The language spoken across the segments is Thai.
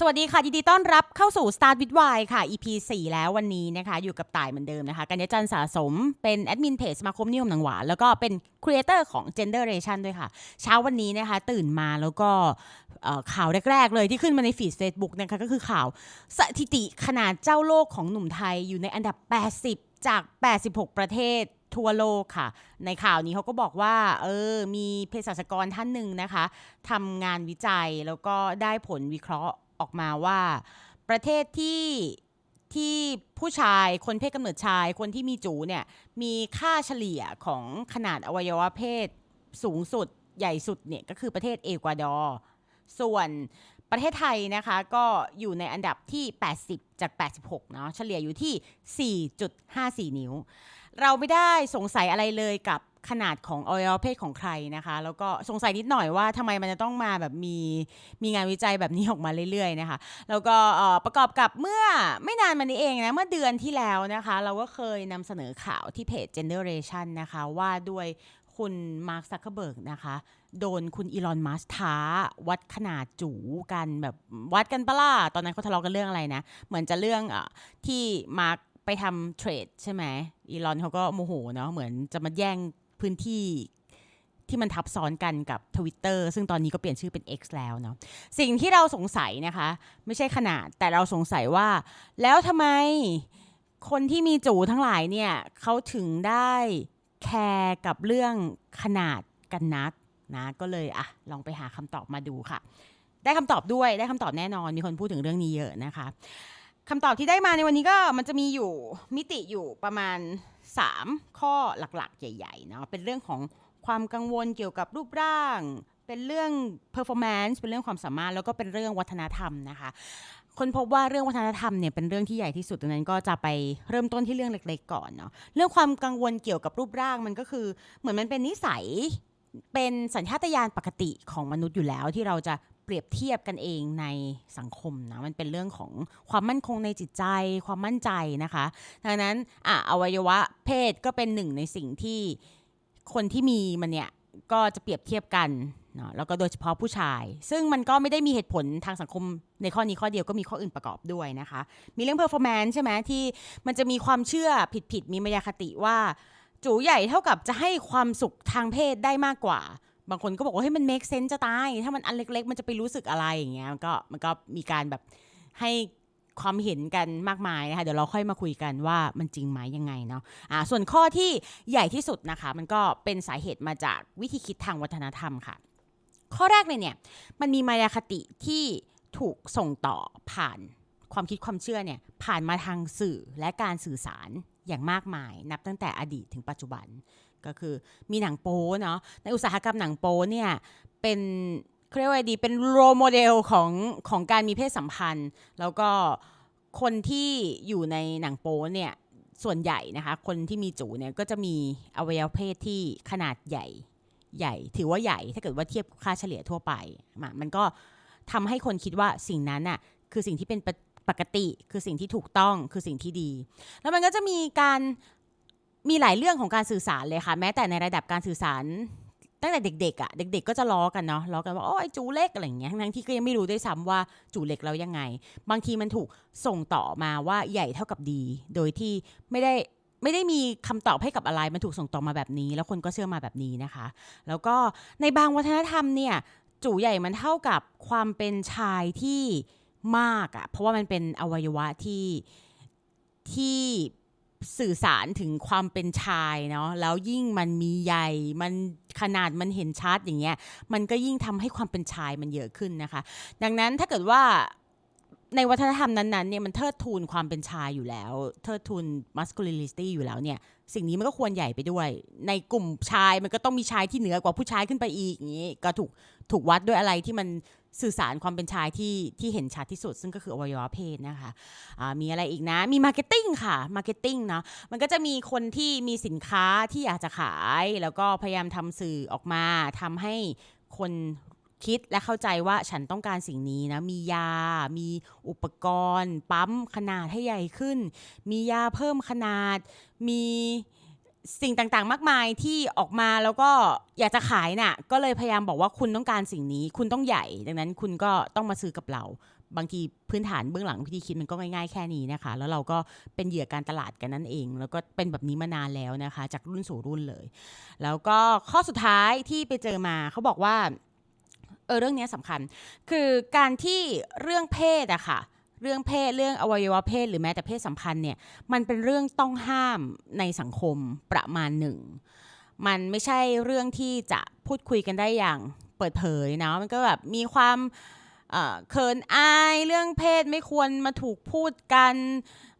สวัสดีค่ะยินดีต้อนรับเข้าสู่ Start with Why ค่ะ EP 4 แล้ววันนี้นะคะ อยู่กับต่ายเหมือนเดิมนะคะ กัญญาจันทร์สะสมเป็นแอดมินเพจสมาคมนิยมหนังหวาน แล้วก็เป็นครีเอเตอร์ของ Generation ด้วยค่ะ เช้าวันนี้นะคะ ตื่นมาแล้วก็ข่าวแรก ๆ เลยที่ขึ้นมาในฟีด Facebook นะคะก็คือข่าวสถิติขนาดเจ้าโลกของหนุ่มไทยอยู่ในอันดับ 80 จาก 86 ประเทศทั่วโลกค่ะ ในข่าวนี้เขาก็บอกว่า เออ มีเภสัชกรท่านหนึ่งนะคะทำงานวิจัยแล้วก็ได้ผลวิเคราะห์ ออกมาว่า ประเทศที่ที่ผู้ชายคนเพศกำเนิดชายคนที่มีจูเนี่ยมีค่าเฉลี่ยของขนาดอวัยวะเพศสูงสุดใหญ่สุดเนี่ยก็คือประเทศเอกวาดอร์ส่วนประเทศไทยนะคะก็อยู่ในอันดับที่ 80 จาก 86 เนาะเฉลี่ยอยู่ที่ 4.54 นิ้ว เราไม่ได้สงสัยอะไรเลยกับขนาดของอวัยวะเพศของใครนะคะ แล้วก็สงสัยนิดหน่อยว่าทำไมมันจะต้องมาแบบมีมีงานวิจัยแบบนี้ออกมาเรื่อยๆนะคะ แล้วก็ประกอบกับเมื่อไม่นานมานี้เองนะ เมื่อเดือนที่แล้วนะคะ เราก็เคยนำเสนอข่าวที่เพจ Generation นะคะว่าด้วยคุณมาร์คซักเคเบิร์กนะคะ โดนคุณอีลอนมัสท้า วัดขนาดจูกันแบบวัดกันปะล่ะตอนนั้นเขาทะเลาะกันเรื่องอะไรนะ เหมือนจะเรื่องอที่มาร์ค ไปทำเทรดใช่ไหมอีลอนเขาก็โมโหเนาะเหมือนจะมาแย่งพื้นที่ที่มันทับซ้อนกันกับ Twitter ซึ่งตอนนี้ก็เปลี่ยนชื่อเป็น X แล้วเนาะสิ่งที่เราสงสัยนะคะ ไม่ใช่ขนาดแต่เราสงสัยว่า แล้วทำไมคนที่มีจูทั้งหลายเนี่ยเขาถึงได้แคร์กับเรื่องขนาดกันนักนะก็เลยอะลองไปหาคำตอบมาดูค่ะ ได้คำตอบด้วยได้คำตอบแน่นอนมีคนพูดถึงเรื่องนี้เยอะนะคะ คำตอบที่ได้มาในวันนี้ก็มันจะมีอยู่มิติอยู่ประมาณ 3 ข้อหลักๆ ใหญ่ๆเนาะเป็นเรื่องของความกังวลเกี่ยวกับรูปร่าง เป็นเรื่อง performance เป็นเรื่องความสามารถ แล้วก็เป็นเรื่องวัฒนธรรมนะคะคนพบว่าเรื่องวัฒนธรรมเนี่ยเป็นเรื่องที่ใหญ่ที่สุดดังนั้นก็จะไปเริ่มต้นที่เรื่องเล็กๆก่อนเนาะเรื่องความกังวลเกี่ยวกับรูปร่างมันก็คือเหมือนมันเป็นนิสัยเป็นสัญชาตญาณปกติของมนุษย์อยู่แล้วที่เราจะ เปรียบเทียบกันเองในสังคมนะมันเป็นเรื่องของความมั่นคงในจิตใจ ความมั่นใจนะคะดังนั้นอะอวัยวะเพศก็เป็นหนึ่งในสิ่งที่คนที่มีมันเนี่ยก็จะเปรียบเทียบกันเนาะแล้วก็โดยเฉพาะผู้ชาย ซึ่งมันก็ไม่ได้มีเหตุผลทางสังคมในข้อนี้ข้อเดียวก็มีข้ออื่นประกอบด้วยนะคะ มีเรื่อง performance ใช่ไหมที่มันจะมีความเชื่อผิดๆมีมายาคติว่า จูใหญ่เท่ากับจะให้ความสุขทางเพศได้มากกว่า บางคนก็บอกว่าเฮ้ยมัน make sense จะตาย ถ้ามันอันเล็ก ๆ มันจะไปรู้สึกอะไรอย่างเงี้ยมันก็มันก็มีการแบบให้ความเห็นกันมากมายนะคะเดี๋ยวเราค่อยมาคุยกันว่ามันจริงไหมยังไงเนาะอ่าส่วนข้อที่ใหญ่ที่สุดนะคะ มันก็เป็นสาเหตุมาจากวิธีคิดทางวัฒนธรรมค่ะ ข้อแรกเลยเนี่ยมันมีมายาคติที่ถูกส่งต่อผ่านความคิดความเชื่อเนี่ยผ่านมาทางสื่อและการสื่อสารอย่างมากมาย นับตั้งแต่อดีตถึงปัจจุบัน ก็คือมีหนังโป๊เนาะในอุตสาหกรรมหนังโป๊เนี่ยเป็นเรียกว่าดีเป็นโรโมเดลของของการมีเพศสัมพันธ์ แล้วก็คนที่อยู่ในหนังโป๊เนี่ยส่วนใหญ่นะคะ คนที่มีจูเนี่ยก็จะมีอวัยวะเพศที่ขนาดใหญ่ใหญ่ ถือว่าใหญ่ถ้าเกิดว่าเทียบค่าเฉลี่ยทั่วไปมันก็ทำให้คนคิดว่าสิ่งนั้นน่ะคือสิ่งที่เป็นปปกติคือสิ่งที่ถูกต้องคือสิ่งที่ดี แล้วมันก็จะมีการ มีหลายเรื่องของการสื่อสารเลยค่ะ แม้แต่ในระดับการสื่อสารตั้งแต่เด็กๆอะเด็ก ๆ ก็จะล้อกันเนาะล้อกันว่าโอ้ยจูเล็กอะไรเงี้ยทั้งที่ก็ยังไม่รู้ด้วยซ้ำว่าจูเล็กแล้วยังไง บางทีมันถูกส่งต่อมาว่าใหญ่เท่ากับดี โดยที่ไม่ได้ไม่ได้มีคำตอบให้กับอะไรมันถูกส่งต่อมาแบบนี้ แล้วคนก็เชื่อมาแบบนี้นะคะ แล้วก็ในบางวัฒนธรรมเนี่ยจูใหญ่มันเท่ากับความเป็นชายที่มากอะเพราะว่ามันเป็นอวัยวะที่ที่ สื่อสารถึงความเป็นชายเนาะแล้วยิ่งมันมีใหญ่มันขนาดมันเห็นชัดอย่างเงี้ยมันก็ยิ่งทำให้ความเป็นชายมันเยอะขึ้นนะคะ ดังนั้นถ้าเกิดว่าในวัฒนธรรมนั้นๆเนี่ยมันเทิดทูนความเป็นชายอยู่แล้ว เทิดทูน masculinity อยู่แล้วเนี่ยสิ่งนี้มันก็ควรใหญ่ไปด้วย ในกลุ่มชายมันก็ต้องมีชายที่เหนือกว่าผู้ชายขึ้นไปอีกอย่างนี้ก็ถูกถูกวัดด้วยอะไรที่มัน สื่อสารความเป็นชายที่ที่เห็นชัดที่สุด ซึ่งก็คืออวัยวะเพศนะคะอ่ามีอะไรอีกนะมีมาร์เก็ตติ้งค่ะมาร์เก็ตติ้งเนาะมันก็จะมีคนที่มีสินค้าที่อยากจะขาย แล้วก็พยายามทำสื่อออกมาทำให้คนคิดและเข้าใจว่าฉันต้องการสิ่งนี้นะ มียา มีอุปกรณ์ ปั๊มขนาดให้ใหญ่ขึ้น มียาเพิ่มขนาด มี สิ่งต่างๆ มากมายที่ออกมาแล้วก็อยากจะขายน่ะ ก็เลยพยายามบอกว่าคุณต้องการสิ่งนี้ คุณต้องใหญ่ ดังนั้นคุณก็ต้องมาซื้อกับเรา บางทีพื้นฐานเบื้องหลังวิธีคิดมันก็ง่ายๆแค่นี้นะคะ แล้วเราก็เป็นเหยื่อการตลาดกันนั่นเอง แล้วก็เป็นแบบนี้มานานแล้วนะคะ จากรุ่นสู่รุ่นเลย แล้วก็ข้อสุดท้ายที่ไปเจอมาเขาบอกว่าเออเรื่องนี้สำคัญ คือการที่เรื่องเพศอะค่ะ เรื่องเพศเรื่องอวัยวะเพศ หรือแม้แต่เพศสัมพันธ์เนี่ยมันเป็นเรื่องต้องห้ามในสังคมประมาณหนึ่ง มันไม่ใช่เรื่องที่จะพูดคุยกันได้อย่างเปิดเผยเนาะมันก็แบบมีความเขินอายเรื่องเพศไม่ควรมาถูกพูดกัน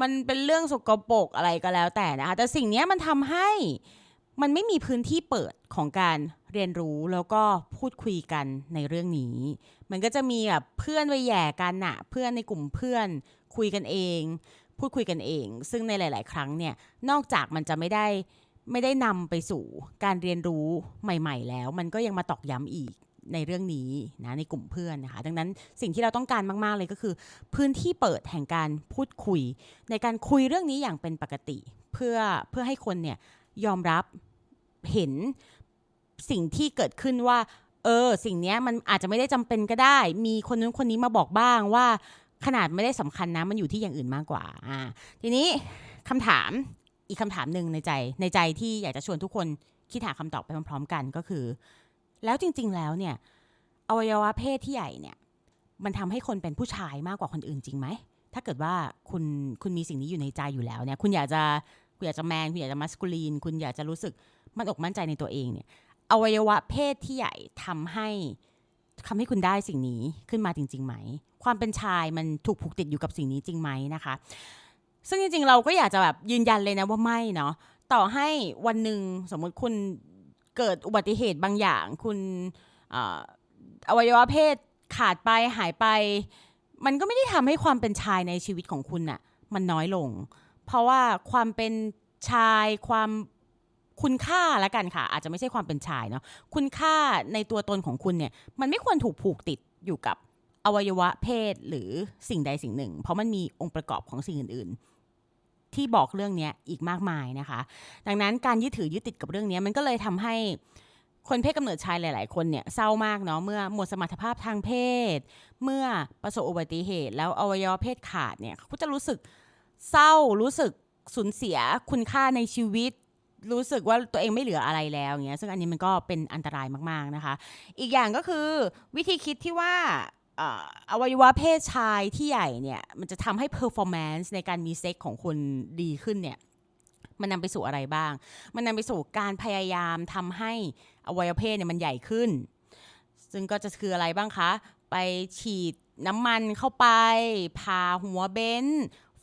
มันเป็นเรื่องสกปรกอะไรก็แล้วแต่นะคะแต่สิ่งนี้มันทำให้ มันไม่มีพื้นที่เปิดของการเรียนรู้แล้วก็พูดคุยกันในเรื่องนี้ มันก็จะมีแบบเพื่อนไปแย่กันน่ะเพื่อนในกลุ่มเพื่อนคุยกันเอง พูดคุยกันเอง ซึ่งในหลาย ๆ ครั้งเนี่ยนอกจากมันจะไม่ได้ไม่ได้นำไปสู่การเรียนรู้ใหม่ ๆ แล้ว มันก็ยังมาตอกย้ำอีกในเรื่องนี้นะในกลุ่มเพื่อนนะคะ ดังนั้นสิ่งที่เราต้องการมาก ๆ เลยก็คือ พื้นที่เปิดแห่งการพูดคุย ในการคุยเรื่องนี้อย่างเป็นปกติ เพื่อเพื่อให้คนเนี่ยยอมรับ เห็นสิ่งที่เกิดขึ้นว่า เออ สิ่งนี้มันอาจจะไม่ได้จำเป็นก็ได้ มีคนนู้นคนนี้มาบอกบ้างว่า ขนาดไม่ได้สำคัญนะ มันอยู่ที่อย่างอื่นมากกว่า อ่า ทีนี้คำถามอีกคำถามหนึ่งในใจ ในใจที่อยากจะชวนทุกคนคิดหาคำตอบไปพร้อมๆกันก็คือ แล้วจริง ๆ แล้วเนี่ย อวัยวะเพศที่ใหญ่เนี่ย มันทำให้คนเป็นผู้ชายมากกว่าคนอื่นจริงไหมถ้าเกิดว่าคุณคุณมีสิ่งนี้อยู่ในใจอยู่แล้วเนี่ย คุณอยากจะคุณอยากจะแมนคุณอยากจะมัสคูลีน คุณอยากจะรู้สึก มั่นอกมั่นใจในตัวเองเนี่ยอวัยวะเพศที่ใหญ่ทำให้ทำให้คุณได้สิ่งนี้ขึ้นมาจริงๆไหม ความเป็นชายมันถูกผูกติดอยู่กับสิ่งนี้จริงไหมนะคะ ซึ่งจริงๆเราก็อยากจะแบบยืนยันเลยนะว่าไม่เนาะต่อให้วันหนึ่งสมมติคุณเกิดอุบัติเหตุบางอย่าง คุณอวัยวะเพศขาดไปหายไป มันก็ไม่ได้ทำให้ความเป็นชายในชีวิตของคุณน่ะมันน้อยลง เพราะว่าความเป็นชายความ คุณค่าละกันค่ะ อาจจะไม่ใช่ความเป็นชายเนาะคุณค่าในตัวตนของคุณเนี่ย มันไม่ควรถูกผูกติดอยู่กับอวัยวะเพศหรือสิ่งใดสิ่งหนึ่ง เพราะมันมีองค์ประกอบของสิ่งอื่น ๆ ที่บอกเรื่องนี้อีกมากมายนะคะ ดังนั้นการยึดถือยึดติดกับเรื่องนี้มันก็เลยทำให้คนเพศกำเนิดชายหลาย ๆ คนเนี่ยเศร้ามากเนาะเมื่อหมดสมรรถภาพทางเพศ เมื่อประสบอุบัติเหตุ แล้วอวัยวะเพศขาดเนี่ยเขาจะรู้สึกเศร้ารู้สึกสูญเสียคุณค่าในชีวิต รู้สึกว่าตัวเองไม่เหลืออะไรแล้วอย่างเงี้ยซึ่งอันนี้มันก็เป็นอันตรายมากๆนะคะ อีกอย่างก็คือวิธีคิดที่ว่าอวัยวะเพศชายที่ใหญ่เนี่ย มันจะทำให้ performance ในการมีเซ็กของคุณดีขึ้นเนี่ย มันนำไปสู่อะไรบ้าง มันนำไปสู่การพยายามทำให้อวัยวะเพศเนี่ยมันใหญ่ขึ้น ซึ่งก็จะคืออะไรบ้างคะ ไปฉีดน้ำมันเข้าไปพาหัวเบน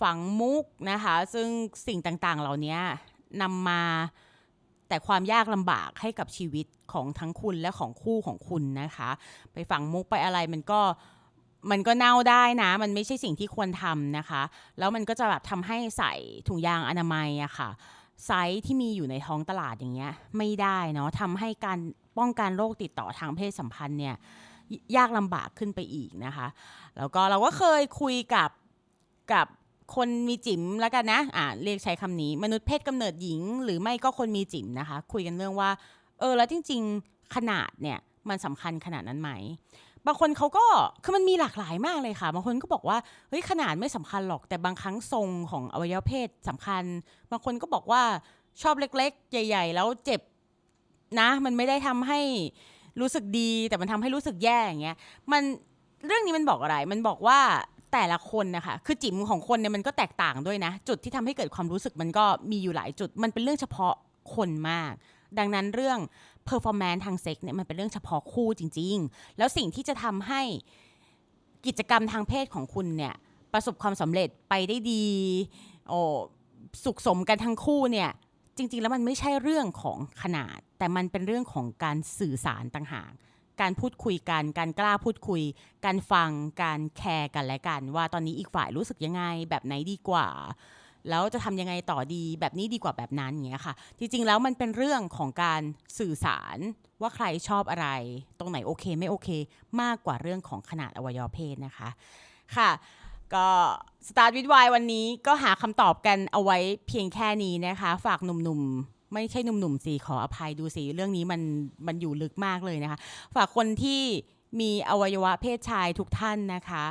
ฝังมุกนะคะ ซึ่งสิ่งต่างๆ เหล่านี้ นำมาแต่ความยากลำบากให้กับชีวิตของทั้งคุณและของคู่ของคุณนะคะ ไปฝังมุกไปอะไรมันก็มันก็เน่าได้นะ มันไม่ใช่สิ่งที่ควรทำนะคะ แล้วมันก็จะแบบทำให้ใส่ถุงยางอนามัยอะค่ะไซส์ที่มีอยู่ในท้องตลาดอย่างเงี้ยไม่ได้เนาะทำให้การป้องกันโรคติดต่อทางเพศสัมพันธ์เนี่ยยยากลำบากขึ้นไปอีกนะคะ แล้วก็เราก็เคยคุยกับกับ คนมีจิ๋มแล้วกันนะ อ่าเรียกใช้คำนี้ มนุษย์เพศกำเนิดหญิง หรือไม่ก็คนมีจิ๋มนะคะ คุยกันเรื่องว่า เออ แล้วจริง ๆ ขนาดเนี่ย มันสำคัญขนาดนั้นไหม บางคนเขาก็ คือมันมีหลากหลายมากเลยค่ะ บางคนก็บอกว่า เฮ้ย ขนาดไม่สำคัญหรอก แต่บางครั้งทรงของอวัยวะเพศสำคัญ บางคนก็บอกว่าชอบเล็ก ๆ ใหญ่ ๆ แล้วเจ็บนะ มันไม่ได้ทำให้รู้สึกดี แต่มันทำให้รู้สึกแย่อย่างเงี้ย มัน เรื่องนี้มันบอกอะไร มันบอกว่า แต่ละคนนะคะคือจิ๋มของคนเนี่ยมันก็แตกต่างด้วยนะ จุดที่ทำให้เกิดความรู้สึกมันก็มีอยู่หลายจุด มันเป็นเรื่องเฉพาะคนมาก ดังนั้นเรื่อง performance ทางเซ็กเนี่ยมันเป็นเรื่องเฉพาะคู่จริง ๆ แล้วสิ่งที่จะทำให้กิจกรรมทางเพศของคุณเนี่ยประสบความสำเร็จไปได้ดีโอ้สุขสมกันทั้งคู่เนี่ยจริง ๆ แล้วมันไม่ใช่เรื่องของขนาด แต่มันเป็นเรื่องของการสื่อสารต่างหาก การพูดคุยกัน การกล้าพูดคุย การฟัง การแคร์กันและกัน ว่าตอนนี้อีกฝ่ายรู้สึกยังไง แบบไหนดีกว่า แล้วจะทำยังไงต่อดี แบบนี้ดีกว่าแบบนั้นอย่างเงี้ยค่ะ จริง ๆ แล้วมันเป็นเรื่องของการสื่อสารว่าใครชอบอะไร ตรงไหนโอเคไม่โอเค มากกว่าเรื่องของขนาดอวัยวะเพศนะคะ ค่ะก็สตาร์ทวิดไววันนี้ก็หาคำตอบกันเอาไว้เพียงแค่นี้นะคะ ฝากหนุ่มๆ ไม่ใช่หนุ่มๆสิขออภัยดูสิเรื่องนี้มันมันอยู่ลึกมากเลยนะคะ ฝากคนที่มีอวัยวะเพศชายทุกท่านนะคะ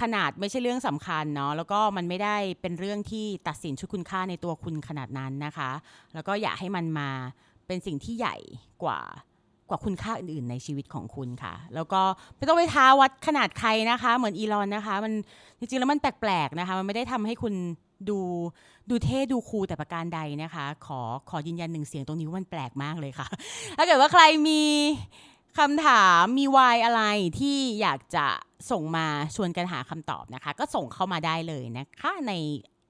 ขนาดไม่ใช่เรื่องสำคัญเนาะแล้วก็มันไม่ได้เป็นเรื่องที่ตัดสินชุดคุณค่าในตัวคุณขนาดนั้นนะคะ แล้วก็อย่าให้มันมาเป็นสิ่งที่ใหญ่กว่ากว่าคุณค่าอื่นๆในชีวิตของคุณค่ะ แล้วก็ไม่ต้องไปท้าวัดขนาดใครนะคะ เหมือนอีลอนนะคะ มันจริงๆแล้วมันแปลกๆนะคะ มันไม่ได้ทำให้คุณ ดูดูเท่ดูคูลแต่ประการใดนะคะ ขอขอยืนยันหนึ่งเสียงตรงนี้ว่ามันแปลกมากเลยค่ะ ถ้าเกิดว่าใครมีคำถามมีวายอะไรที่อยากจะส่งมาชวนกันหาคำตอบนะคะ ก็ส่งเข้ามาได้เลยนะคะใน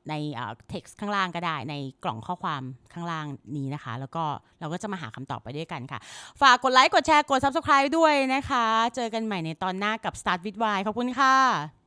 ในเอ่อ text ข้างล่างก็ได้ในกล่องข้อความข้างล่างนี้นะคะ แล้วก็เราก็จะมาหาคำตอบไปด้วยกันค่ะ ฝากกดไลค์กดแชร์กด subscribe ด้วยนะคะ เจอกันใหม่ในตอนหน้ากับ Start with Why ขอบคุณค่ะ